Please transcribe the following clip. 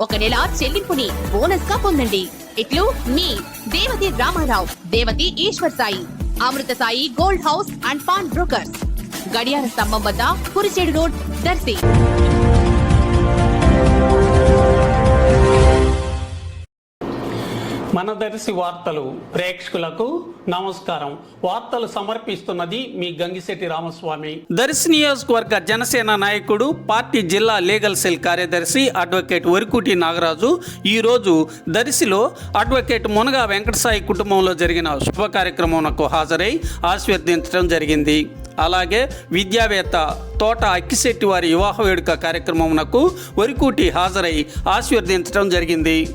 ఒక నెల చెల్లింపుని బోనస్గా పొందండి. ఇట్లు మీ Devathi Ramarao Devathi Eshwar Sai Amrutha Sai gold house and pawn brokers. గడియార స్తంభం వద్ద కురిచేడు రోడ్ దర్శి. మనదర్శి వార్తలు ప్రేక్షకులకు నమస్కారం. వార్తలు సమర్పిస్తున్నది మీ గంగిశెట్టి రామస్వామి. దర్శి నియోజకవర్గ జనసేన నాయకుడు పార్టీ జిల్లా లీగల్ సెల్ కార్యదర్శి అడ్వకేట్ వరికుటి నాగరాజు ఈరోజు దర్శిలో అడ్వకేట్ మునగా వెంకటసాయి కుటుంబంలో జరిగిన శుభ కార్యక్రమంకు హాజరై ఆశీర్వదించడం జరిగింది. అలాగే విద్యావేత్త తోట అక్కిశెట్టి వారి వివాహ వేడుక కార్యక్రమమునకు వరికూటి హాజరై ఆశీర్వదించడం జరిగింది.